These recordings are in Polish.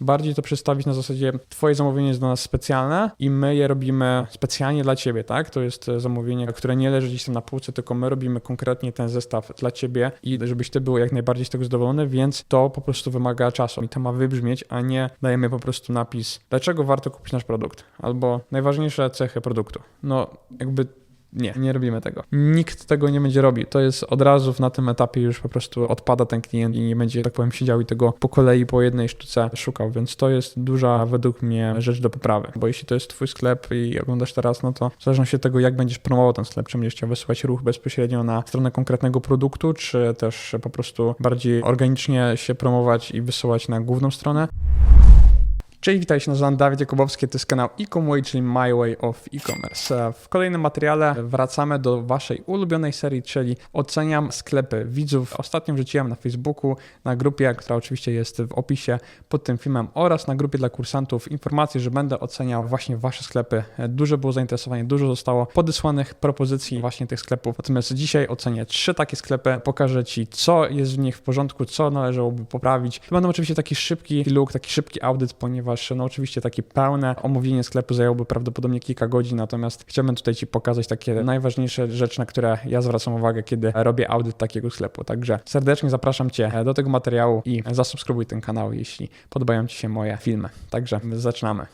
bardziej to przedstawić na zasadzie twoje zamówienie jest dla nas specjalne i my je robimy specjalnie dla ciebie, tak? To jest e, zamówienie, które nie leży gdzieś tam na półce, tylko my robimy konkretnie ten zestaw dla ciebie i żebyś ty był jak najbardziej z tego zadowolony, więc to po prostu wymaga czasu i to ma wybrzmieć, a nie dajemy po prostu napis, dlaczego warto kupić nasz produkt, albo najważniejsze cechy produktu. No jakby nie, nie robimy tego. Nikt tego nie będzie robił. To jest od razu na tym etapie już po prostu odpada ten klient i nie będzie, tak powiem, siedział i tego po kolei, po jednej sztuce szukał, więc to jest duża według mnie rzecz do poprawy. Bo jeśli to jest twój sklep i oglądasz teraz, no to w zależności od tego, jak będziesz promował ten sklep, czy będziesz chciał wysyłać ruch bezpośrednio na stronę konkretnego produktu, czy też po prostu bardziej organicznie się promować i wysyłać na główną stronę. Cześć, witajcie, nazywam Dawid Jakubowski, to jest kanał Ecomway, czyli My Way of E-Commerce. W kolejnym materiale wracamy do waszej ulubionej serii, czyli oceniam sklepy widzów. Ostatnio wrzuciłem na Facebooku, na grupie, która oczywiście jest w opisie pod tym filmem oraz na grupie dla kursantów informację, że będę oceniał właśnie wasze sklepy. Dużo było zainteresowania, dużo zostało podesłanych propozycji właśnie tych sklepów. Natomiast dzisiaj ocenię trzy takie sklepy, pokażę ci, co jest w nich w porządku, co należałoby poprawić. To będą oczywiście taki szybki look, taki szybki audyt, ponieważ ponieważ no oczywiście takie pełne omówienie sklepu zajęłoby prawdopodobnie kilka godzin, natomiast chciałbym tutaj Ci pokazać takie najważniejsze rzeczy, na które ja zwracam uwagę, kiedy robię audyt takiego sklepu. Także serdecznie zapraszam Cię do tego materiału i zasubskrybuj ten kanał, jeśli podobają Ci się moje filmy. Także zaczynamy.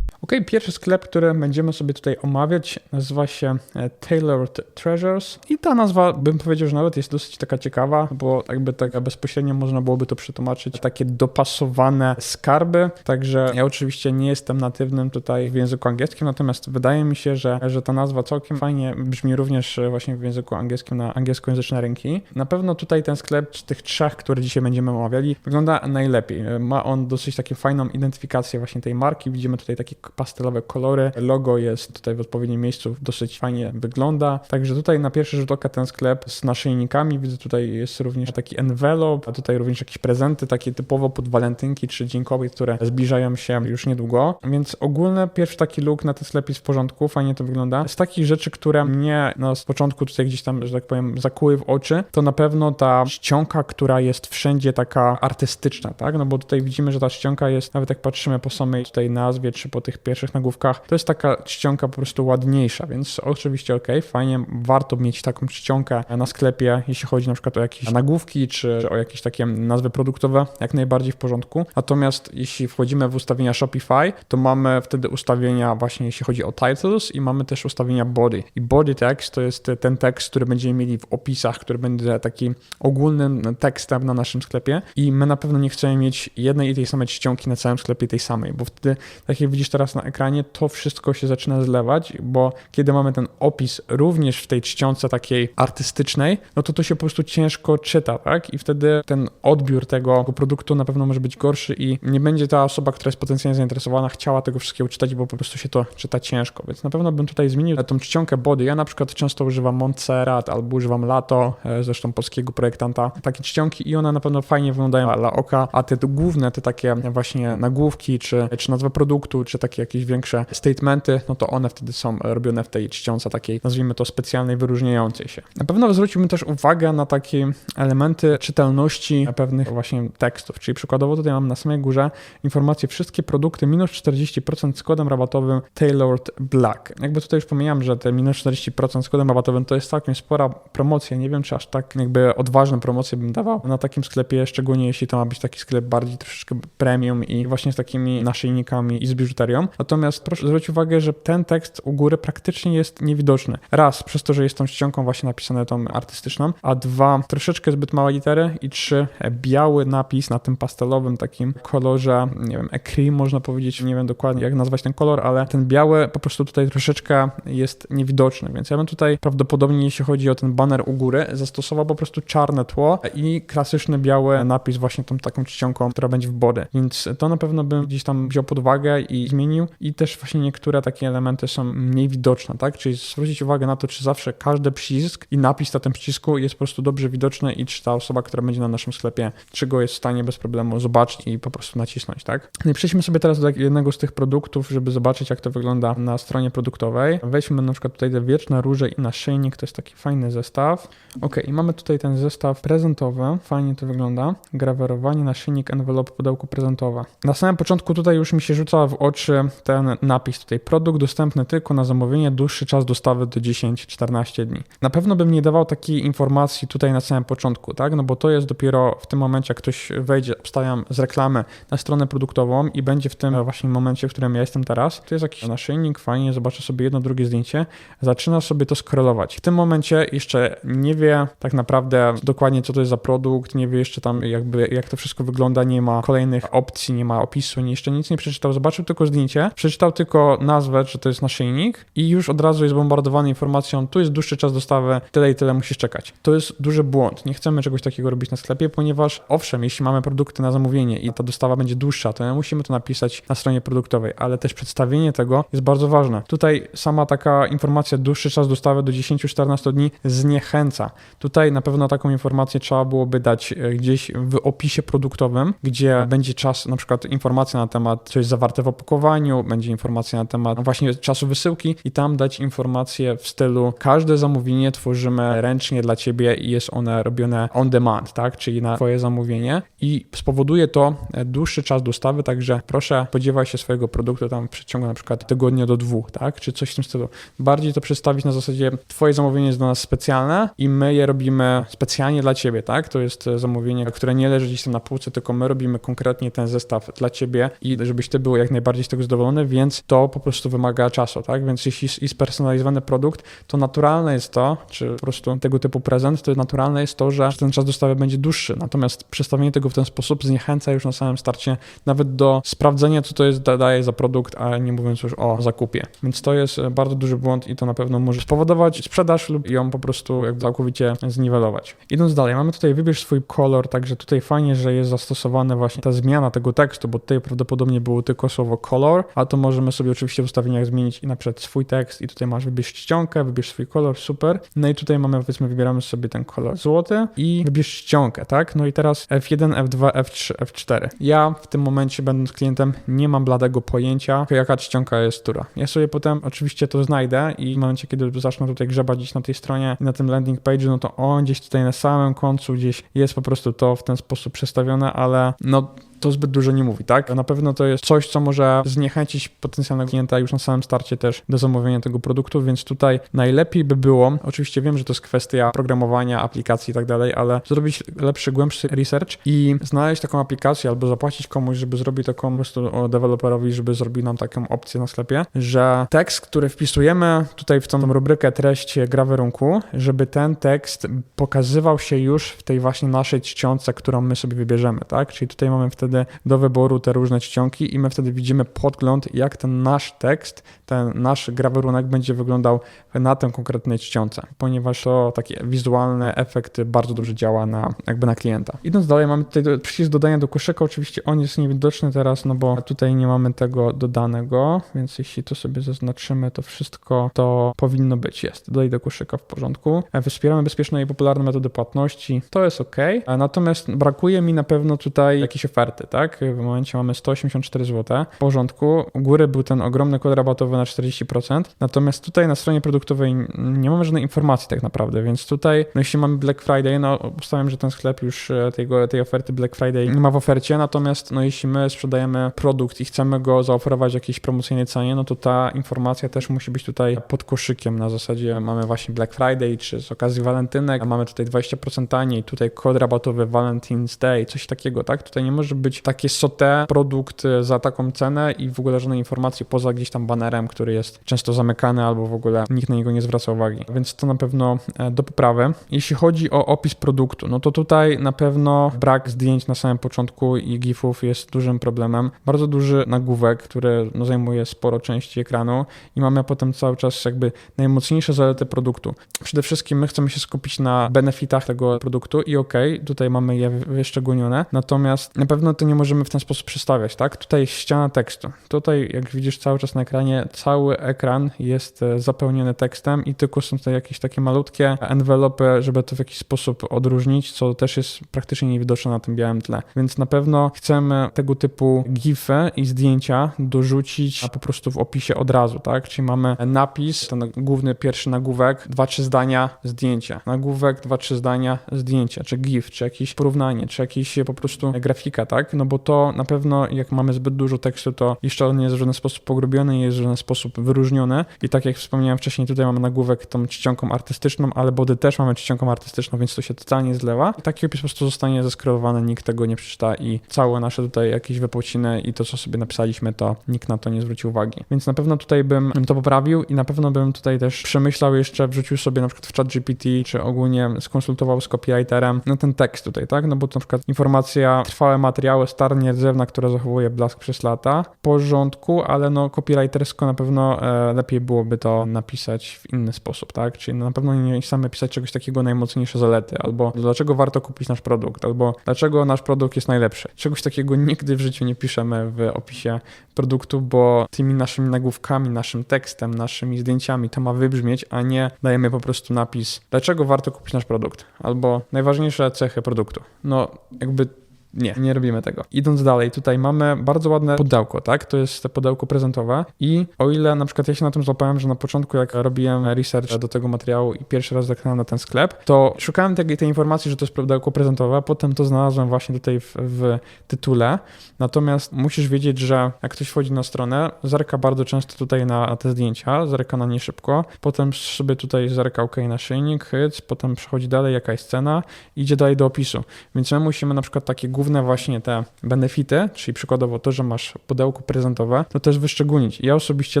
Ok, pierwszy sklep, który będziemy sobie tutaj omawiać, nazywa się e, Tailored Treasures i ta nazwa, bym powiedział, że nawet jest dosyć taka ciekawa, bo jakby tak bezpośrednio można byłoby to przetłumaczyć takie dopasowane skarby, także ja oczywiście nie jestem natywnym tutaj w języku angielskim, natomiast wydaje mi się, że, że ta nazwa całkiem fajnie brzmi również właśnie w języku angielskim na angielskojęzyczne rynki. Na pewno tutaj ten sklep z tych trzech, które dzisiaj będziemy omawiali, wygląda najlepiej. Ma on dosyć taką fajną identyfikację właśnie tej marki, widzimy tutaj taki pastelowe kolory. Logo jest tutaj w odpowiednim miejscu, dosyć fajnie wygląda. Także tutaj na pierwszy rzut oka ten sklep z naszyjnikami. Widzę tutaj jest również taki envelope, a tutaj również jakieś prezenty takie typowo pod walentynki czy Dzień Kobiet, które zbliżają się już niedługo. Więc ogólny pierwszy taki look na ten sklep jest w porządku, fajnie to wygląda. Z takich rzeczy, które mnie no, z początku tutaj gdzieś tam, że tak powiem, zakuły w oczy, to na pewno ta czcionka, która jest wszędzie taka artystyczna, tak? No bo tutaj widzimy, że ta czcionka jest, nawet jak patrzymy po samej tutaj nazwie, czy po tych pierwszych nagłówkach, to jest taka czcionka po prostu ładniejsza, więc oczywiście ok, fajnie, warto mieć taką czcionkę na sklepie, jeśli chodzi na przykład o jakieś nagłówki, czy o jakieś takie nazwy produktowe, jak najbardziej w porządku. Natomiast jeśli wchodzimy w ustawienia Shopify, to mamy wtedy ustawienia właśnie jeśli chodzi o titles i mamy też ustawienia body. I body text to jest ten tekst, który będziemy mieli w opisach, który będzie taki ogólnym tekstem na naszym sklepie i my na pewno nie chcemy mieć jednej i tej samej czcionki na całym sklepie tej samej, bo wtedy, tak jak widzisz teraz na ekranie, to wszystko się zaczyna zlewać, bo kiedy mamy ten opis również w tej czcionce takiej artystycznej, no to to się po prostu ciężko czyta, tak? I wtedy ten odbiór tego produktu na pewno może być gorszy i nie będzie ta osoba, która jest potencjalnie zainteresowana, chciała tego wszystkiego czytać, bo po prostu się to czyta ciężko. Więc na pewno bym tutaj zmienił tą czcionkę body. Ja na przykład często używam Montserrat albo używam Lato, e, zresztą polskiego projektanta, takie czcionki i one na pewno fajnie wyglądają dla oka, a te główne, te takie właśnie nagłówki, czy, czy nazwa produktu, czy takie jakieś większe statementy, no to one wtedy są robione w tej czcionce takiej, nazwijmy to specjalnej, wyróżniającej się. Na pewno zwróciłbym też uwagę na takie elementy czytelności pewnych właśnie tekstów, czyli przykładowo tutaj mam na samej górze informacje wszystkie produkty minus 40% z kodem rabatowym Tailored Black. Jakby tutaj już pomijam, że te minus 40% z kodem rabatowym to jest całkiem spora promocja, nie wiem czy aż tak jakby odważne promocje bym dawał na takim sklepie, szczególnie jeśli to ma być taki sklep bardziej troszeczkę premium i właśnie z takimi naszyjnikami i z biżuterią. Natomiast proszę zwrócić uwagę, że ten tekst u góry praktycznie jest niewidoczny. Raz, przez to, że jest tą ściągą właśnie napisane tą artystyczną, a dwa, troszeczkę zbyt małe litery i trzy, biały napis na tym pastelowym takim kolorze, nie wiem, ecrim można powiedzieć, nie wiem dokładnie jak nazwać ten kolor, ale ten biały po prostu tutaj troszeczkę jest niewidoczny, więc ja bym tutaj prawdopodobnie, jeśli chodzi o ten banner u góry, zastosował po prostu czarne tło i klasyczny biały napis właśnie tą taką czcionką, która będzie w body, więc to na pewno bym gdzieś tam wziął pod uwagę i zmienił zmienił i też właśnie niektóre takie elementy są mniej widoczne, tak? Czyli zwrócić uwagę na to, czy zawsze każdy przycisk i napis na tym przycisku jest po prostu dobrze widoczny i czy ta osoba, która będzie na naszym sklepie, czy go jest w stanie bez problemu zobaczyć i po prostu nacisnąć, tak? No i przejdźmy sobie teraz do jednego z tych produktów, żeby zobaczyć, jak to wygląda na stronie produktowej. Weźmy na przykład tutaj te wieczne róże i naszyjnik, to jest taki fajny zestaw. Ok, i mamy tutaj ten zestaw prezentowy, fajnie to wygląda. Grawerowanie, naszyjnik, envelope, pudełko prezentowe. Na samym początku tutaj już mi się rzuca w oczy ten napis tutaj, produkt dostępny tylko na zamówienie, dłuższy czas dostawy do 10-14 dni. Na pewno bym nie dawał takiej informacji tutaj na samym początku, tak, no bo to jest dopiero w tym momencie, jak ktoś wejdzie, obstawiam z reklamy na stronę produktową i będzie w tym właśnie momencie, w którym ja jestem teraz, to jest jakiś naszyjnik, fajnie, zobaczę sobie jedno, drugie zdjęcie, zaczyna sobie to skrelować. W tym momencie jeszcze nie wie tak naprawdę dokładnie, co to jest za produkt, nie wie jeszcze tam jakby, jak to wszystko wygląda, nie ma kolejnych opcji, nie ma opisu, jeszcze nic nie przeczytał, zobaczył tylko zdjęcie, przeczytał tylko nazwę, że to jest naszyjnik i już od razu jest bombardowany informacją, tu jest dłuższy czas dostawy, tyle i tyle musisz czekać. To jest duży błąd. Nie chcemy czegoś takiego robić na sklepie, ponieważ owszem, jeśli mamy produkty na zamówienie i ta dostawa będzie dłuższa, to musimy to napisać na stronie produktowej, ale też przedstawienie tego jest bardzo ważne. Tutaj sama taka informacja dłuższy czas dostawy do 10-14 dni zniechęca. Tutaj na pewno taką informację trzeba byłoby dać e, gdzieś w opisie produktowym, gdzie będzie czas, na przykład informacja na temat, co jest zawarte w opakowaniu, będzie informacja na temat właśnie czasu wysyłki i tam dać informację w stylu każde zamówienie tworzymy ręcznie dla ciebie i jest one robione on demand, tak, czyli na twoje zamówienie. I spowoduje to dłuższy czas dostawy, także proszę spodziewaj się swojego produktu tam w przeciągu na przykład tygodnia do dwóch, tak, czy coś w tym stylu. Bardziej to przedstawić na zasadzie twoje zamówienie jest do nas specjalne i my je robimy specjalnie dla ciebie, tak, to jest zamówienie, które nie leży gdzieś tam na półce, tylko my robimy konkretnie ten zestaw dla ciebie i żebyś ty był jak najbardziej z tego zadowolony, więc to po prostu wymaga czasu, tak, więc jeśli jest spersonalizowany produkt, to naturalne jest to, czy po prostu tego typu prezent, to naturalne jest to, że ten czas dostawy będzie dłuższy. Natomiast przedstawienie tego w ten sposób zniechęca już na samym starcie nawet do sprawdzenia, co to jest daje za produkt, a nie mówiąc już o zakupie. Więc to jest bardzo duży błąd i to na pewno może spowodować sprzedaż lub ją po prostu jakby całkowicie zniwelować. Idąc dalej, mamy tutaj wybierz swój kolor, także tutaj fajnie, że jest zastosowana właśnie ta zmiana tego tekstu, bo tutaj prawdopodobnie było tylko słowo color, a to możemy sobie oczywiście w ustawieniach zmienić i na przykład swój tekst i tutaj masz wybierz czcionkę, wybierz swój kolor, super. No i tutaj mamy, powiedzmy, wybieramy sobie ten kolor złoty i wybierz czcionkę, tak? No i teraz F1, F2, F3, F4. Ja w tym momencie, będąc klientem, nie mam bladego pojęcia, jaka czcionka jest która. Ja sobie potem oczywiście to znajdę i w momencie, kiedy zacznę tutaj grzebać gdzieś na tej stronie, na tym landing page, no to on gdzieś tutaj na samym końcu gdzieś jest po prostu to w ten sposób przestawione, ale no to zbyt dużo nie mówi, tak? Na pewno to jest coś, co może zniechęcić potencjalnego klienta już na samym starcie też do zamówienia tego produktu, więc tutaj najlepiej by było, oczywiście wiem, że to jest kwestia programowania, aplikacji i tak dalej, ale zrobić lepszy, głębszy research i znaleźć taką aplikację albo zapłacić komuś, żeby zrobił taką po prostu deweloperowi, żeby zrobił nam taką opcję na sklepie, że tekst, który wpisujemy tutaj w tą rubrykę treść gra warunku, żeby ten tekst pokazywał się już w tej właśnie naszej czcionce, którą my sobie wybierzemy, tak? Czyli tutaj mamy wtedy wtedy do wyboru te różne czcionki i my wtedy widzimy podgląd, jak ten nasz tekst, ten nasz grawerunek będzie wyglądał na tym konkretnej czcionce, ponieważ to taki wizualny efekt bardzo dobrze działa na, jakby na klienta. Idąc dalej, mamy tutaj przycisk dodania do koszyka, oczywiście on jest niewidoczny teraz, no bo tutaj nie mamy tego dodanego, więc jeśli to sobie zaznaczymy, to wszystko to powinno być, jest. Dodaj do koszyka w porządku. Wspieramy bezpieczne i popularne metody płatności, to jest ok, natomiast brakuje mi na pewno tutaj jakiejś oferty, tak? W momencie mamy 184 zł. W porządku. U góry był ten ogromny kod rabatowy na 40%. Natomiast tutaj na stronie produktowej nie mamy żadnej informacji tak naprawdę, więc tutaj, no jeśli mamy Black Friday, no ustawiam, że ten sklep już e, tego, tej oferty Black Friday nie ma w ofercie, natomiast no jeśli my sprzedajemy produkt i chcemy go zaoferować w jakiejś promocyjnej cenie, no to ta informacja też musi być tutaj pod koszykiem na zasadzie mamy właśnie Black Friday, czy z okazji walentynek, mamy tutaj 20% taniej, tutaj kod rabatowy Valentine's Day, coś takiego, tak? Tutaj nie może być takie sote produkt za taką cenę i w ogóle żadnej informacji poza gdzieś tam banerem, który jest często zamykany albo w ogóle nikt na niego nie zwraca uwagi. Więc to na pewno e, do poprawy. Jeśli chodzi o opis produktu, no to tutaj na pewno brak zdjęć na samym początku i gifów jest dużym problemem. Bardzo duży nagłówek, który no, zajmuje sporo części ekranu i mamy potem cały czas jakby najmocniejsze zalety produktu. Przede wszystkim my chcemy się skupić na benefitach tego produktu i ok, tutaj mamy je wyszczególnione, natomiast na pewno to nie możemy w ten sposób przestawiać, tak? Tutaj ściana tekstu. Tutaj, jak widzisz cały czas na ekranie, cały ekran jest e, zapełniony tekstem i tylko są tutaj jakieś takie malutkie envelopy, żeby to w jakiś sposób odróżnić, co też jest praktycznie niewidoczne na tym białym tle. Więc na pewno chcemy tego typu gify i zdjęcia dorzucić po prostu w opisie od razu, tak? Czyli mamy napis, ten główny pierwszy nagłówek, dwa, trzy zdania, zdjęcie. Nagłówek, dwa, trzy zdania, zdjęcie, czy gif, czy jakieś porównanie, czy jakiś po prostu grafika, tak? No bo to na pewno, jak mamy zbyt dużo tekstu, to jeszcze on nie jest w żaden sposób pogrubiony, jest w żaden sposób wyróżniony. I tak jak wspomniałem wcześniej, tutaj mamy nagłówek tą czcionką artystyczną, ale body też mamy czcionką artystyczną, więc to się totalnie zlewa. I taki opis po prostu zostanie zeskrolowany, nikt tego nie przeczyta i całe nasze tutaj jakieś wypłaciny i to, co sobie napisaliśmy, to nikt na to nie zwróci uwagi. Więc na pewno tutaj bym to poprawił i na pewno bym tutaj też przemyślał jeszcze, wrzucił sobie na przykład w chat GPT, czy ogólnie skonsultował z copywriterem no ten tekst tutaj, tak? No bo to na przykład informacja, trwałe materiały, starnie drzewna, która zachowuje blask przez lata, w porządku, ale no copywritersko na pewno e, lepiej byłoby to napisać w inny sposób, tak? Czyli na pewno nie same pisać czegoś takiego najmocniejsze zalety, albo dlaczego warto kupić nasz produkt, albo dlaczego nasz produkt jest najlepszy. Czegoś takiego nigdy w życiu nie piszemy w opisie produktu, bo tymi naszymi nagłówkami, naszym tekstem, naszymi zdjęciami to ma wybrzmieć, a nie dajemy po prostu napis, dlaczego warto kupić nasz produkt, albo najważniejsze cechy produktu. No, jakby nie, nie robimy tego. Idąc dalej, tutaj mamy bardzo ładne pudełko, tak? To jest pudełko prezentowe. I o ile na przykład ja się na tym złapałem, że na początku jak robiłem research do tego materiału i pierwszy raz zaklinałem na ten sklep, to szukałem tej, tej informacji, że to jest pudełko prezentowe, potem to znalazłem właśnie tutaj w, w tytule, natomiast musisz wiedzieć, że jak ktoś wchodzi na stronę, zerka bardzo często tutaj na te zdjęcia, zerka na nie szybko, potem sobie tutaj zerka OK na szyjnik, hyc, potem przechodzi dalej, jaka jest cena, idzie dalej do opisu, więc my musimy na przykład takie główne główne właśnie te benefity, czyli przykładowo to, że masz pudełko prezentowe, to też wyszczególnić. Ja osobiście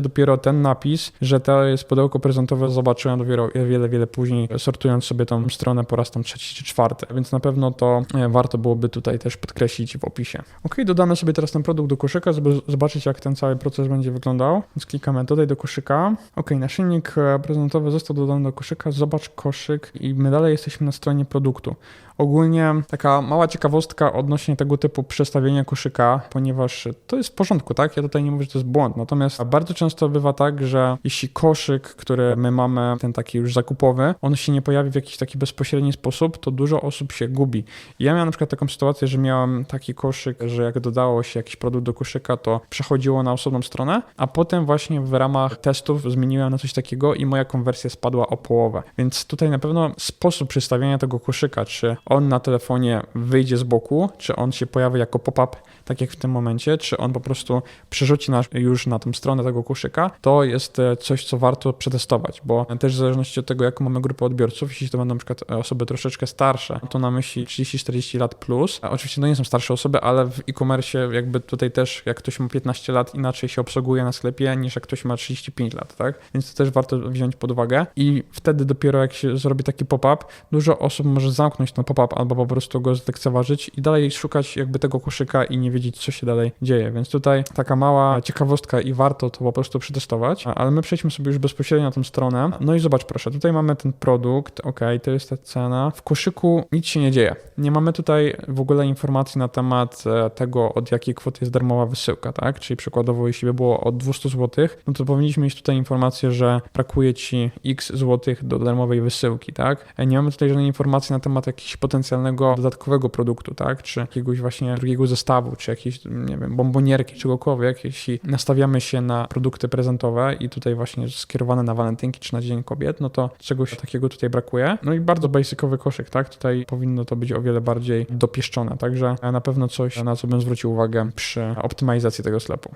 dopiero ten napis, że to jest pudełko prezentowe, zobaczyłem dopiero wiele, wiele później, sortując sobie tą stronę po raz tam trzeci czy czwarty, więc na pewno to e, warto byłoby tutaj też podkreślić w opisie. Ok, dodamy sobie teraz ten produkt do koszyka, żeby zobaczyć jak ten cały proces będzie wyglądał. Więc klikamy dodaj do koszyka. Ok, naszyjnik e, prezentowy został dodany do koszyka, zobacz koszyk i my dalej jesteśmy na stronie produktu. Ogólnie taka mała ciekawostka odnośnie tego typu przestawienia koszyka, ponieważ to jest w porządku, tak? Ja tutaj nie mówię, że to jest błąd. Natomiast bardzo często bywa tak, że jeśli koszyk, który my mamy, ten taki już zakupowy, on się nie pojawi w jakiś taki bezpośredni sposób, to dużo osób się gubi. Ja miałem na przykład taką sytuację, że miałem taki koszyk, że jak dodało się jakiś produkt do koszyka, to przechodziło na osobną stronę, a potem właśnie w ramach testów zmieniłem na coś takiego i moja konwersja spadła o połowę. Więc tutaj na pewno sposób przedstawienia tego koszyka, czy on na telefonie wyjdzie z boku, czy on się pojawi jako pop-up, tak jak w tym momencie, czy on po prostu przerzuci nas już na tą stronę tego koszyka, to jest e, coś, co warto przetestować, bo też w zależności od tego, jaką mamy grupę odbiorców, jeśli to będą na przykład osoby troszeczkę starsze, to na myśli 30-40 lat plus. Oczywiście to nie są starsze osoby, ale w e-commerce jakby tutaj też, jak ktoś ma 15 lat, inaczej się obsługuje na sklepie niż jak ktoś ma 35 lat, tak? Więc to też warto wziąć pod uwagę i wtedy dopiero jak się zrobi taki pop-up, dużo osób może zamknąć ten pop-up albo po prostu go zlekceważyć i dalej szukać jakby tego koszyka i nie wiedzieć, co się dalej dzieje. Więc tutaj taka mała ciekawostka i warto to po prostu przetestować, ale my przejdźmy sobie już bezpośrednio na tą stronę. No i zobacz proszę, tutaj mamy ten produkt, ok, to jest ta cena. W koszyku nic się nie dzieje. Nie mamy tutaj w ogóle informacji na temat e, tego, od jakiej kwoty jest darmowa wysyłka, tak? Czyli przykładowo, jeśli by było od 200 zł, no to powinniśmy mieć tutaj informację, że brakuje ci x złotych do darmowej wysyłki, tak? E, nie mamy tutaj żadnej informacji na temat jakiegoś potencjalnego dodatkowego produktu, tak? Czy jakiegoś właśnie drugiego zestawu, czy jakiejś, nie wiem, bombonierki, czegokolwiek, jeśli nastawiamy się na produkty prezentowe i tutaj właśnie skierowane na walentynki czy na Dzień Kobiet, no to czegoś takiego tutaj brakuje. No i bardzo basicowy koszyk, tak? Tutaj powinno to być o wiele bardziej dopieszczone, także na pewno coś, na co bym zwrócił uwagę przy optymalizacji tego sklepu.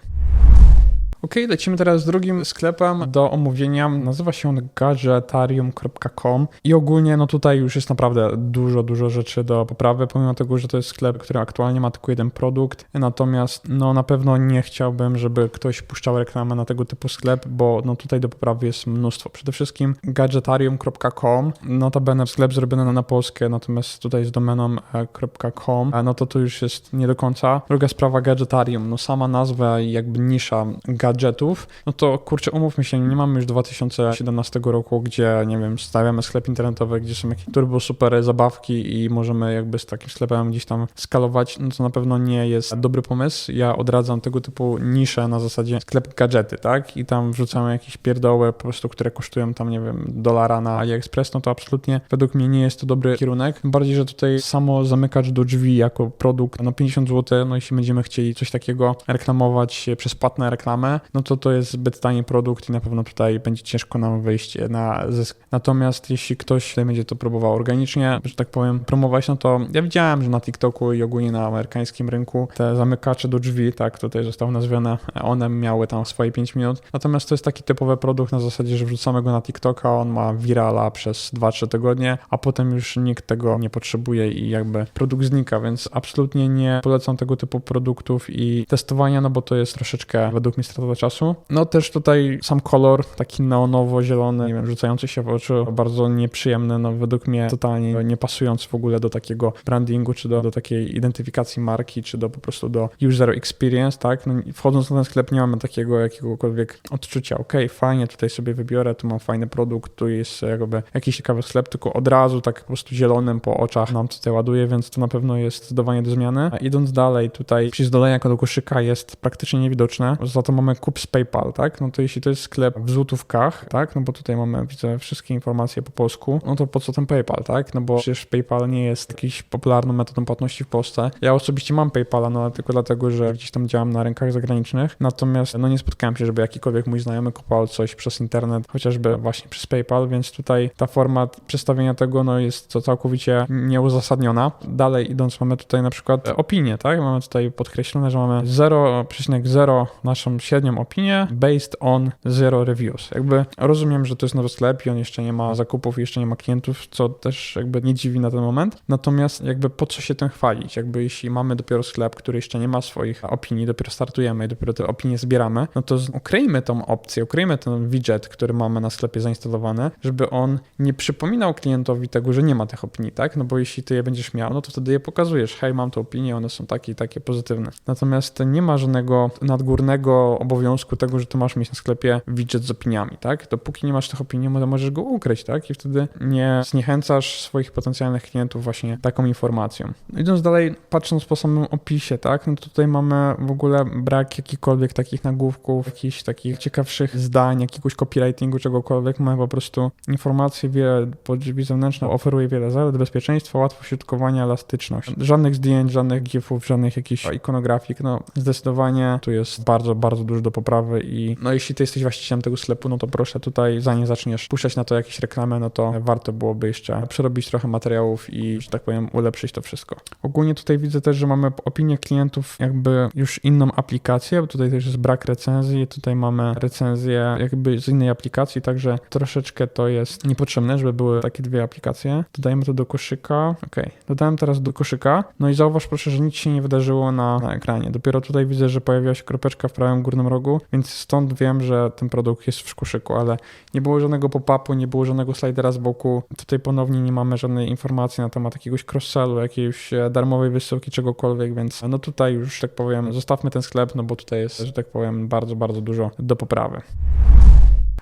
Ok, lecimy teraz z drugim sklepem do omówienia. Nazywa się on gadgetarium.com i ogólnie no tutaj już jest naprawdę dużo, dużo rzeczy do poprawy, pomimo tego, że to jest sklep, który aktualnie ma tylko jeden produkt, natomiast no na pewno nie chciałbym, żeby ktoś puszczał reklamę na tego typu sklep, bo no tutaj do poprawy jest mnóstwo. Przede wszystkim gadgetarium.com, notabene sklep zrobiony na Polskę, natomiast tutaj z domeną .com, no to tu już jest nie do końca. Druga sprawa gadgetarium, no sama nazwa jakby nisza gadżet gadżetów, no to kurczę, umówmy się, nie mamy już 2017 roku, gdzie, nie wiem, stawiamy sklep internetowy, gdzie są jakieś turbo super zabawki i możemy jakby z takim sklepem gdzieś tam skalować, no to na pewno nie jest dobry pomysł. Ja odradzam tego typu nisze na zasadzie sklep gadżety, tak? I tam wrzucamy jakieś pierdoły po prostu, które kosztują tam, nie wiem, dolara na AliExpress, no to absolutnie według mnie nie jest to dobry kierunek. Bardziej, że tutaj samo zamykacz do drzwi jako produkt no 50 zł, no jeśli będziemy chcieli coś takiego reklamować przez płatne reklamy, no to to jest zbyt tani produkt i na pewno tutaj będzie ciężko nam wyjść na zysk. Natomiast jeśli ktoś będzie to próbował organicznie, że tak powiem, promować, no to ja widziałem, że na TikToku i ogólnie na amerykańskim rynku te zamykacze do drzwi, tak, tutaj zostało nazwane, one miały tam swoje 5 minut. Natomiast to jest taki typowy produkt na zasadzie, że wrzucamy go na TikToka, on ma virala przez 2-3 tygodnie, a potem już nikt tego nie potrzebuje i jakby produkt znika, więc absolutnie nie polecam tego typu produktów i testowania, no bo to jest troszeczkę według mnie strata czasu. No też tutaj sam kolor, taki neonowo-zielony, nie wiem, rzucający się w oczy, bardzo nieprzyjemny, no według mnie totalnie nie pasujący w ogóle do takiego brandingu, czy do, do takiej identyfikacji marki, czy do po prostu do user experience, tak? No, wchodząc na ten sklep nie mamy takiego jakiegokolwiek odczucia, ok, fajnie, tutaj sobie wybiorę, tu mam fajny produkt, tu jest jakby jakiś ciekawy sklep, tylko od razu tak po prostu zielonym po oczach nam tutaj ładuje, więc to na pewno jest zdecydowanie do zmiany. A idąc dalej, tutaj przy zdoleniu jako do koszyka jest praktycznie niewidoczne, za to mamy kup z PayPal, tak? No to jeśli to jest sklep w złotówkach, tak? No bo tutaj mamy, widzę wszystkie informacje po polsku, no to po co ten PayPal, tak? No bo przecież PayPal nie jest jakiś popularną metodą płatności w Polsce. Ja osobiście mam PayPala, no tylko dlatego, że gdzieś tam działam na rynkach zagranicznych, natomiast no nie spotkałem się, żeby jakikolwiek mój znajomy kupował coś przez internet, chociażby właśnie przez PayPal, więc tutaj ta forma przedstawienia tego no jest to całkowicie nieuzasadniona. Dalej idąc mamy tutaj na przykład opinię, tak? Mamy tutaj podkreślone, że mamy 0,0 naszą średnią opinię based on zero reviews. Jakby rozumiem, że to jest nowy sklep i on jeszcze nie ma zakupów, jeszcze nie ma klientów, co też jakby nie dziwi na ten moment. Natomiast jakby po co się tym chwalić? Jakby jeśli mamy dopiero sklep, który jeszcze nie ma swoich opinii, dopiero startujemy i dopiero te opinie zbieramy, no to ukryjmy tą opcję, ukryjmy ten widget, który mamy na sklepie zainstalowany, żeby on nie przypominał klientowi tego, że nie ma tych opinii, tak? No bo jeśli ty je będziesz miał, no to wtedy je pokazujesz. Hej, mam te opinie, one są takie i takie pozytywne. Natomiast nie ma żadnego nadgórnego obowiązku tego, że ty masz mieć na sklepie widget z opiniami, tak? Dopóki nie masz tych opinii, to możesz go ukryć, tak? I wtedy nie zniechęcasz swoich potencjalnych klientów właśnie taką informacją. Idąc dalej, patrząc po samym opisie, tak? No tutaj mamy w ogóle brak jakichkolwiek takich nagłówków, jakichś takich ciekawszych zdań, jakiegoś copywritingu, czegokolwiek. Mamy po prostu informacje, wiele po drzwi zewnętrzne oferuje wiele zalet, bezpieczeństwo, łatwość użytkowania, elastyczność. Żadnych zdjęć, żadnych gifów, żadnych jakichś ikonografik, no zdecydowanie tu jest bardzo, bardzo dużo do poprawy i no jeśli ty jesteś właścicielem tego sklepu, no to proszę tutaj, zanim zaczniesz puszczać na to jakieś reklamy, no to warto byłoby jeszcze przerobić trochę materiałów i, że tak powiem, ulepszyć to wszystko. Ogólnie tutaj widzę też, że mamy opinię klientów jakby już inną aplikację, bo tutaj też jest brak recenzji, tutaj mamy recenzję jakby z innej aplikacji, także troszeczkę to jest niepotrzebne, żeby były takie dwie aplikacje. Dodajemy to do koszyka. Ok, dodałem teraz do koszyka. No i zauważ proszę, że nic się nie wydarzyło na, na ekranie. Dopiero tutaj widzę, że pojawiła się kropeczka w prawym górnym rogu, więc stąd wiem, że ten produkt jest w koszyku, ale nie było żadnego pop-upu, nie było żadnego slidera z boku. Tutaj ponownie nie mamy żadnej informacji na temat jakiegoś cross-sellu, jakiejś e, darmowej wysyłki, czegokolwiek, więc no tutaj już tak powiem, zostawmy ten sklep, no bo tutaj jest, że tak powiem, bardzo, bardzo dużo do poprawy.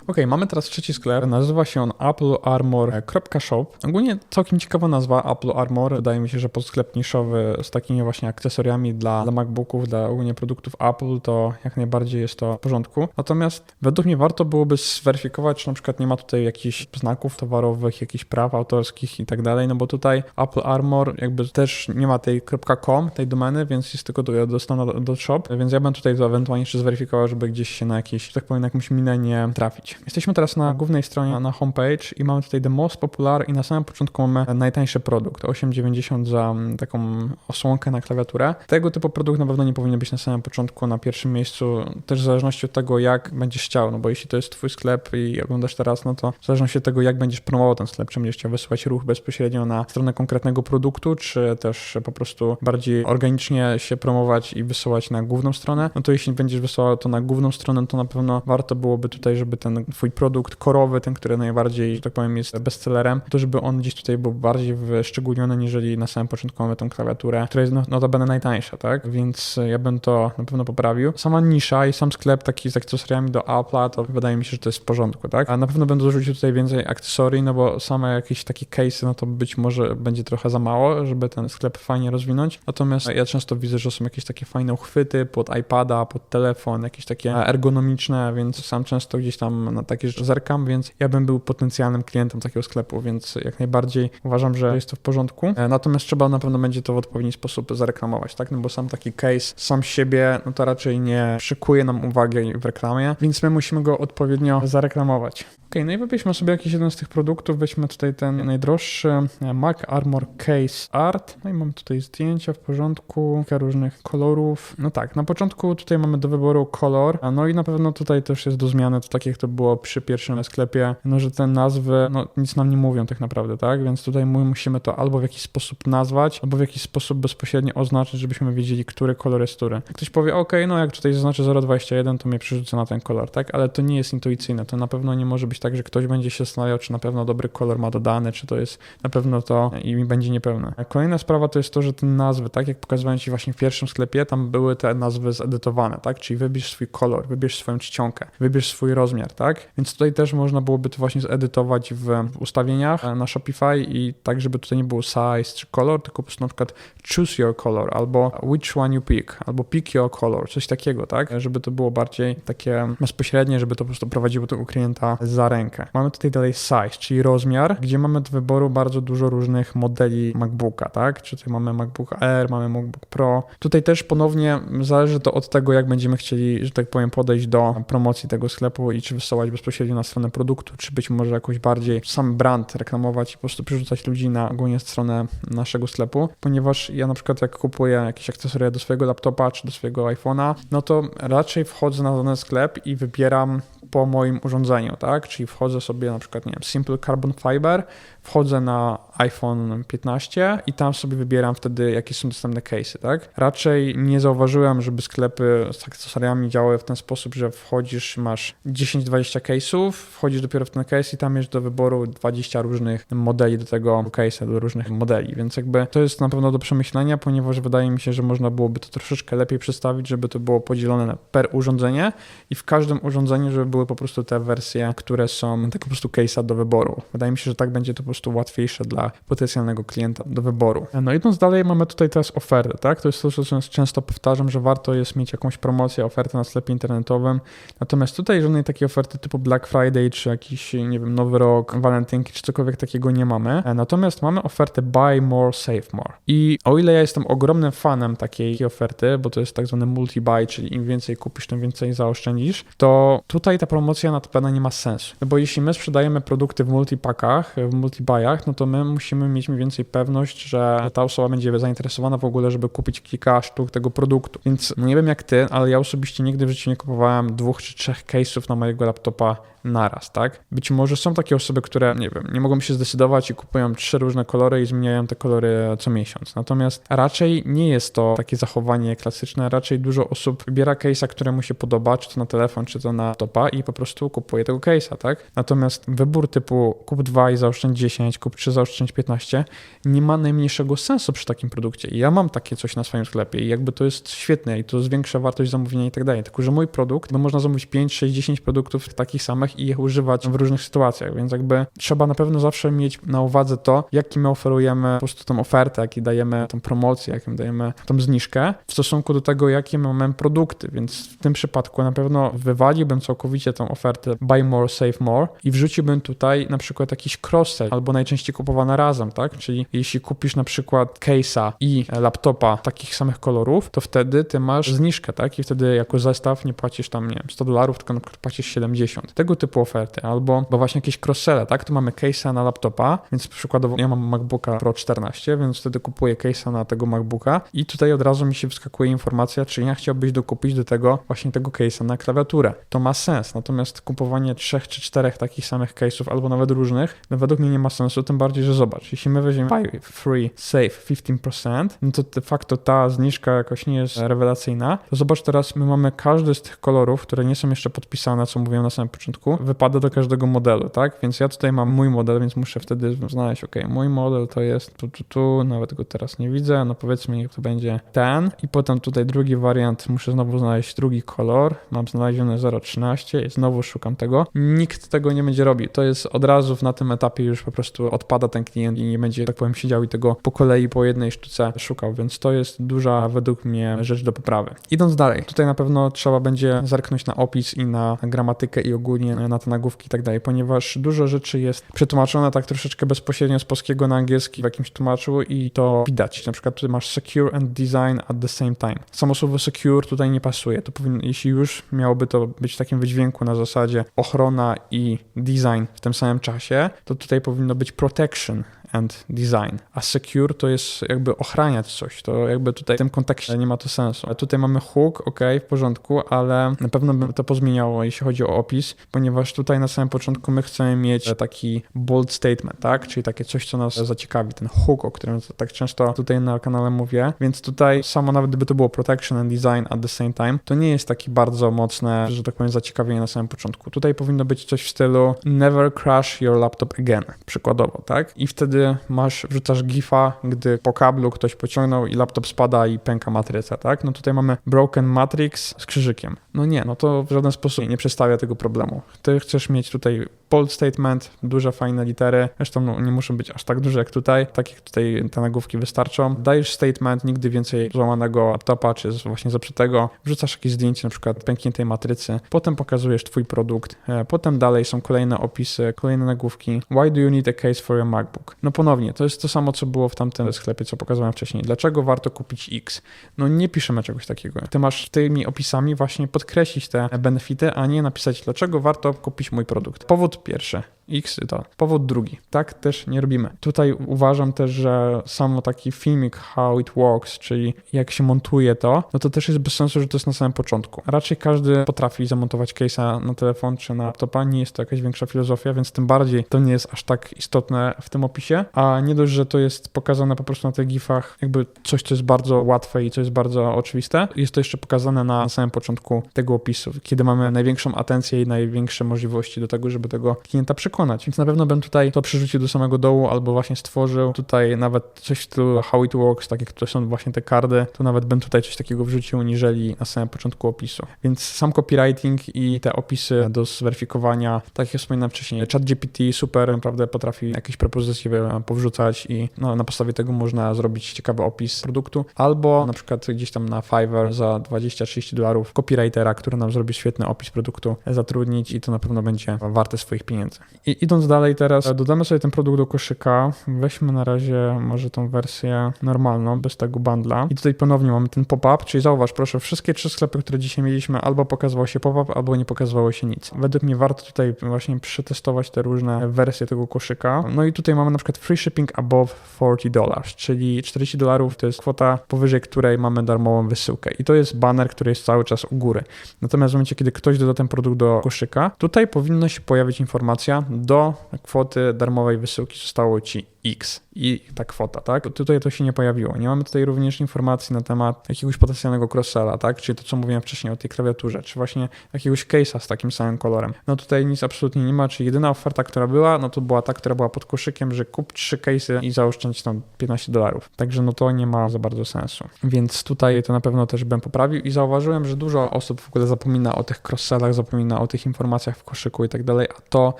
Ok, mamy teraz trzeci sklep. Nazywa się on applearmor.shop. Ogólnie całkiem ciekawa nazwa Apple Armor. Wydaje mi się, że podsklep niszowy z takimi właśnie akcesoriami dla, dla MacBooków, dla ogólnie produktów Apple, to jak najbardziej jest to w porządku. Natomiast według mnie warto byłoby zweryfikować, czy na przykład nie ma tutaj jakichś znaków towarowych, jakichś praw autorskich i tak dalej, no bo tutaj Apple Armor jakby też nie ma tej .com, tej domeny, więc jest tylko dostępna do, do shop, więc ja bym tutaj to ewentualnie jeszcze zweryfikował, żeby gdzieś się na jakieś, tak powiem, jakąś minę nie trafić. Jesteśmy teraz na głównej stronie, na homepage i mamy tutaj the most popular i na samym początku mamy najtańszy produkt, 8,90 za mm, taką osłonkę na klawiaturę. Tego typu produkt na pewno nie powinien być na samym początku na pierwszym miejscu, też w zależności od tego, jak będziesz chciał, no bo jeśli to jest twój sklep i oglądasz teraz, no to w zależności od tego, jak będziesz promował ten sklep, czy będziesz chciał wysyłać ruch bezpośrednio na stronę konkretnego produktu, czy też po prostu bardziej organicznie się promować i wysyłać na główną stronę, no to jeśli będziesz wysyłał to na główną stronę, to na pewno warto byłoby tutaj, żeby ten twój produkt korowy, ten, który najbardziej, że tak powiem, jest bestsellerem, to żeby on gdzieś tutaj był bardziej wyszczególniony, niżeli na samym początku mamy tą klawiaturę, która jest no, notabene najtańsza, tak? Więc ja bym to na pewno poprawił. Sama nisza i sam sklep taki z akcesoriami do Apple'a, to wydaje mi się, że to jest w porządku, tak? A na pewno będę dorzucił tutaj więcej akcesorii, no bo same jakieś takie case'y, no to być może będzie trochę za mało, żeby ten sklep fajnie rozwinąć. Natomiast ja często widzę, że są jakieś takie fajne uchwyty pod iPada, pod telefon, jakieś takie ergonomiczne, więc sam często gdzieś tam na takie rzeczy zerkam, więc ja bym był potencjalnym klientem takiego sklepu, więc jak najbardziej uważam, że jest to w porządku. E, natomiast trzeba na pewno będzie to w odpowiedni sposób zareklamować, tak? No bo sam taki case sam siebie, no to raczej nie szykuje nam uwagi w reklamie, więc my musimy go odpowiednio zareklamować. Ok, no i wybierzmy sobie jakiś jeden z tych produktów, weźmy tutaj ten najdroższy e, Mac Armor Case Art, no i mam tutaj zdjęcia w porządku, kilka różnych kolorów. No tak, na początku tutaj mamy do wyboru kolor, no i na pewno tutaj też jest do zmiany, to tak jak to było przy pierwszym sklepie, no że te nazwy, no nic nam nie mówią tak naprawdę, tak, więc tutaj my musimy to albo w jakiś sposób nazwać, albo w jakiś sposób bezpośrednio oznaczyć, żebyśmy wiedzieli, który kolor jest który. Ktoś powie, ok, no jak tutaj zaznaczę 0,21, to mnie przerzuca na ten kolor, tak, ale to nie jest intuicyjne, to na pewno nie może być tak, że ktoś będzie się zastanawiał, czy na pewno dobry kolor ma dodany, czy to jest na pewno to i będzie niepełne. Kolejna sprawa to jest to, że te nazwy, tak jak pokazywałem Ci właśnie w pierwszym sklepie, tam były te nazwy zedytowane, tak, czyli wybierz swój kolor, wybierz swoją czcionkę, wybierz swój rozmiar, tak, więc tutaj też można byłoby to właśnie zedytować w ustawieniach na Shopify i tak, żeby tutaj nie było size czy kolor, tylko po prostu na przykład choose your color albo which one you pick, albo pick your color, coś takiego, tak, żeby to było bardziej takie bezpośrednie, żeby to po prostu prowadziło tego klienta za rękę. Mamy tutaj dalej size, czyli rozmiar, gdzie mamy do wyboru bardzo dużo różnych modeli MacBooka, tak, czy tutaj mamy MacBook Air, mamy MacBook Pro. Tutaj też ponownie zależy to od tego, jak będziemy chcieli, że tak powiem, podejść do promocji tego sklepu i czy wysyłać bezpośrednio na stronę produktu, czy być może jakoś bardziej sam brand reklamować i po prostu przerzucać ludzi na ogólnie stronę naszego sklepu, ponieważ ja na przykład jak kupuję jakieś akcesoria do swojego laptopa czy do swojego iPhone'a, no to raczej wchodzę na dany sklep i wybieram po moim urządzeniu, tak? Czyli wchodzę sobie na przykład, nie wiem, Simple Carbon Fiber, wchodzę na iPhone 15 i tam sobie wybieram wtedy, jakie są dostępne case'y, tak? Raczej nie zauważyłem, żeby sklepy z akcesoriami działały w ten sposób, że wchodzisz, masz 10-20 case'ów, wchodzisz dopiero w ten case i tam jest do wyboru 20 różnych modeli do tego case'a, do różnych modeli, więc jakby to jest na pewno do przemyślenia, ponieważ wydaje mi się, że można byłoby to troszeczkę lepiej przedstawić, żeby to było podzielone per urządzenie i w każdym urządzeniu, żeby były po prostu te wersje, które są tak po prostu case'a do wyboru. Wydaje mi się, że tak będzie to po prostu łatwiejsze dla potencjalnego klienta do wyboru. No idąc dalej, mamy tutaj teraz ofertę, tak? To jest to, co często powtarzam, że warto jest mieć jakąś promocję, ofertę na sklepie internetowym. Natomiast tutaj żadnej takiej oferty typu Black Friday, czy jakiś, nie wiem, Nowy Rok, walentynki, czy cokolwiek takiego nie mamy. Natomiast mamy ofertę Buy More, Save More. I o ile ja jestem ogromnym fanem takiej oferty, bo to jest tak zwany multi-buy, czyli im więcej kupisz, tym więcej zaoszczędzisz, to tutaj ta promocja na pewno nie ma sensu. No bo jeśli my sprzedajemy produkty w multipakach, w multibuyach, no to my musimy mieć mniej więcej pewność, że ta osoba będzie zainteresowana w ogóle, żeby kupić kilka sztuk tego produktu. Więc nie wiem jak ty, ale ja osobiście nigdy w życiu nie kupowałem dwóch czy trzech case'ów na mojego laptopa naraz, tak? Być może są takie osoby, które, nie wiem, nie mogą się zdecydować i kupują trzy różne kolory i zmieniają te kolory co miesiąc. Natomiast raczej nie jest to takie zachowanie klasyczne, raczej dużo osób wybiera case'a, które mu się podoba, czy to na telefon, czy to na topa i po prostu kupuje tego case'a, tak? Natomiast wybór typu kup 2 i zaoszczędź 10, kup 3, zaoszczędź 15 nie ma najmniejszego sensu przy takim produkcie. Ja mam takie coś na swoim sklepie i jakby to jest świetne i to zwiększa wartość zamówienia i tak dalej. Tylko, że mój produkt, no można zamówić 5, 6, 10 produktów takich samych i je używać w różnych sytuacjach, więc jakby trzeba na pewno zawsze mieć na uwadze to, jaki my oferujemy po prostu tą ofertę, jaki dajemy tą promocję, jaką dajemy tą zniżkę w stosunku do tego, jakie mamy produkty, więc w tym przypadku na pewno wywaliłbym całkowicie tą ofertę buy more, save more i wrzuciłbym tutaj na przykład jakiś cross-sell albo najczęściej kupowane razem, tak? Czyli jeśli kupisz na przykład case'a i laptopa takich samych kolorów, to wtedy ty masz zniżkę, tak? I wtedy jako zestaw nie płacisz tam, nie wiem, 100 dolarów, tylko na przykład płacisz 70. Tego typu oferty, albo bo właśnie jakieś cross-selle, tak? Tu mamy case'a na laptopa, więc przykładowo ja mam MacBooka Pro 14, więc wtedy kupuję case'a na tego MacBooka i tutaj od razu mi się wyskakuje informacja, czy ja chciałbyś dokupić do tego właśnie tego case'a na klawiaturę. To ma sens, natomiast kupowanie trzech czy czterech takich samych case'ów, albo nawet różnych, no według mnie nie ma ma sensu, tym bardziej, że zobacz, jeśli my weźmiemy buy free, save 15%, no to de facto ta zniżka jakoś nie jest rewelacyjna, to zobacz teraz, my mamy każdy z tych kolorów, które nie są jeszcze podpisane, co mówiłem na samym początku, wypada do każdego modelu, tak? Więc ja tutaj mam mój model, więc muszę wtedy znaleźć, ok, mój model to jest tu, tu, tu, nawet go teraz nie widzę, no powiedzmy, niech to będzie ten i potem tutaj drugi wariant, muszę znowu znaleźć drugi kolor, mam znalezione 0.13 i znowu szukam tego. Nikt tego nie będzie robił, to jest od razu na tym etapie już po prostu odpada ten klient i nie będzie, tak powiem, siedział i tego po kolei, po jednej sztuce szukał, więc to jest duża według mnie rzecz do poprawy. Idąc dalej, tutaj na pewno trzeba będzie zerknąć na opis i na gramatykę i ogólnie na te nagłówki i tak dalej, ponieważ dużo rzeczy jest przetłumaczone tak troszeczkę bezpośrednio z polskiego na angielski w jakimś tłumaczu i to widać. Na przykład tutaj masz secure and design at the same time. Samo słowo secure tutaj nie pasuje. To powinno, jeśli już miałoby to być w takim wydźwięku na zasadzie ochrona i design w tym samym czasie, to tutaj powinno być protection and design. A secure to jest jakby ochraniać coś. To jakby tutaj w tym kontekście nie ma to sensu. Tutaj mamy hook, ok, w porządku, ale na pewno bym to pozmieniało, jeśli chodzi o opis, ponieważ tutaj na samym początku my chcemy mieć taki bold statement, tak? Czyli takie coś, co nas zaciekawi, ten hook, o którym tak często tutaj na kanale mówię. Więc tutaj samo nawet gdyby to było protection and design at the same time, to nie jest taki bardzo mocne, że tak powiem, zaciekawienie na samym początku. Tutaj powinno być coś w stylu never crash your laptop again, przykładowo, tak? I wtedy masz, wrzucasz gifa, gdy po kablu ktoś pociągnął i laptop spada i pęka matryca, tak? No tutaj mamy broken matrix z krzyżykiem. No nie, no to w żaden sposób nie przedstawia tego problemu. Ty chcesz mieć tutaj bold statement, duże, fajne litery, zresztą no, nie muszą być aż tak duże jak tutaj, tak jak tutaj te nagłówki wystarczą. Dajesz statement, nigdy więcej złamanego laptopa, czy właśnie zepsutego, wrzucasz jakieś zdjęcie, na przykład pękniętej matrycy, potem pokazujesz twój produkt, e, potem dalej są kolejne opisy, kolejne nagłówki. Why do you need a case for your MacBook? No ponownie, to jest to samo, co było w tamtym sklepie, co pokazałem wcześniej. Dlaczego warto kupić X? No nie piszemy czegoś takiego. Ty masz tymi opisami właśnie podkreślić te benefity, a nie napisać, dlaczego warto kupić mój produkt. Powód pierwszy. X to. Powód drugi. Tak też nie robimy. Tutaj uważam też, że samo taki filmik how it works, czyli jak się montuje to, no to też jest bez sensu, że to jest na samym początku. Raczej każdy potrafi zamontować case'a na telefon czy na laptopa, nie jest to jakaś większa filozofia, więc tym bardziej to nie jest aż tak istotne w tym opisie, a nie dość, że to jest pokazane po prostu na tych gifach, jakby coś, co jest bardzo łatwe i co jest bardzo oczywiste, jest to jeszcze pokazane na, samym początku tego opisu, kiedy mamy największą atencję i największe możliwości do tego, żeby tego klienta przekonać przekonać. Więc na pewno bym tutaj to przerzucił do samego dołu albo właśnie stworzył tutaj nawet coś w stylu how it works, tak jak to są właśnie te kardy, to nawet bym tutaj coś takiego wrzucił niżeli na samym początku opisu. Więc sam copywriting i te opisy do zweryfikowania, tak jak wspominałem wcześniej, ChatGPT super naprawdę potrafi jakieś propozycje powrzucać i no, na podstawie tego można zrobić ciekawy opis produktu, albo na przykład gdzieś tam na Fiverr za 20-30 dolarów copywritera, który nam zrobi świetny opis produktu, zatrudnić i to na pewno będzie warte swoich pieniędzy. I idąc dalej teraz, dodamy sobie ten produkt do koszyka. Weźmy na razie może tą wersję normalną, bez tego bundla. I tutaj ponownie mamy ten pop-up, czyli zauważ proszę, wszystkie trzy sklepy, które dzisiaj mieliśmy, albo pokazywał się pop-up, albo nie pokazywało się nic. Według mnie warto tutaj właśnie przetestować te różne wersje tego koszyka. No i tutaj mamy na przykład free shipping above 40 dollars, czyli 40 dolarów to jest kwota powyżej której mamy darmową wysyłkę. I to jest banner, który jest cały czas u góry. Natomiast w momencie, kiedy ktoś doda ten produkt do koszyka, tutaj powinna się pojawić informacja do kwoty darmowej wysyłki zostało Ci X i ta kwota, tak? Tutaj to się nie pojawiło. Nie mamy tutaj również informacji na temat jakiegoś potencjalnego cross-sella, tak? Czyli to, co mówiłem wcześniej o tej klawiaturze, czy właśnie jakiegoś case'a z takim samym kolorem. No tutaj nic absolutnie nie ma, czyli jedyna oferta, która była, no to była ta, która była pod koszykiem, że kup trzy case'y i zaoszczędź tam 15 dolarów. Także no to nie ma za bardzo sensu. Więc tutaj to na pewno też bym poprawił i zauważyłem, że dużo osób w ogóle zapomina o tych cross-sellach, zapomina o tych informacjach w koszyku i tak dalej, a to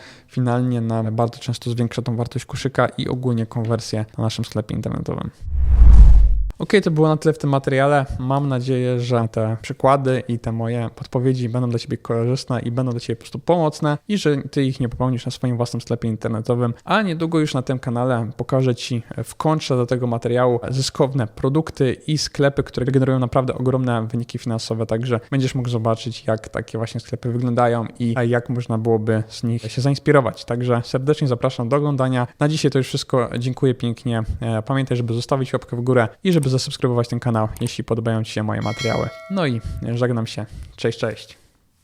finalnie nam bardzo często zwiększa tą wartość koszyka i ogólnie konwersję na naszym sklepie internetowym. Ok, to było na tyle w tym materiale. Mam nadzieję, że te przykłady i te moje podpowiedzi będą dla Ciebie korzystne i będą dla Ciebie po prostu pomocne i że Ty ich nie popełnisz na swoim własnym sklepie internetowym. A niedługo już na tym kanale pokażę Ci w kontrze do tego materiału zyskowne produkty i sklepy, które generują naprawdę ogromne wyniki finansowe, także będziesz mógł zobaczyć, jak takie właśnie sklepy wyglądają i jak można byłoby z nich się zainspirować. Także serdecznie zapraszam do oglądania. Na dzisiaj to już wszystko. Dziękuję pięknie. E, pamiętaj, żeby zostawić łapkę w górę i żeby żeby zasubskrybować ten kanał, jeśli podobają Ci się moje materiały. No i żegnam się. Cześć, cześć.